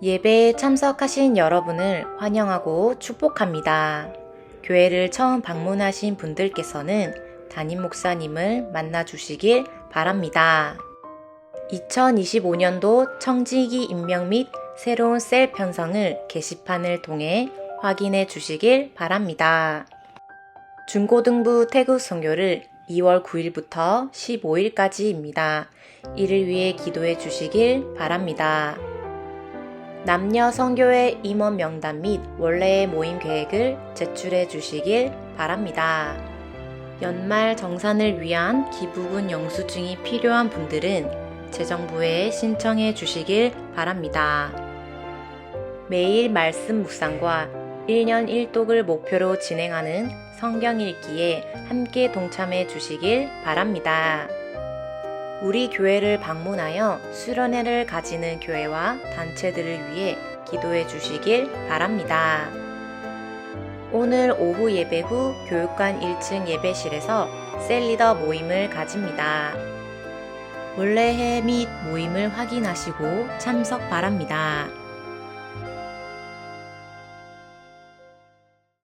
예배에 참석하신 여러분을 환영하고 축복합니다. 교회를 처음 방문하신 분들께서는 담임 목사님을 만나 주시길 바랍니다. 2025년도 청지기 임명 및 새로운 셀 편성을 게시판을 통해 확인해 주시길 바랍니다. 중고등부 태국 선교를 2월 9일부터 15일까지입니다. 이를 위해 기도해 주시길 바랍니다. 남녀 성교회 임원 명단 및 원래의 모임 계획을 제출해 주시길 바랍니다. 연말 정산을 위한 기부금 영수증이 필요한 분들은 재정부에 신청해 주시길 바랍니다. 매일 말씀 묵상과 1년 1독을 목표로 진행하는 성경 읽기에 함께 동참해 주시길 바랍니다. 우리 교회를 방문하여 수련회를 가지는 교회와 단체들을 위해 기도해 주시길 바랍니다. 오늘 오후 예배 후 교육관 1층 예배실에서 셀리더 모임을 가집니다. 원래회 및 모임을 확인하시고 참석 바랍니다.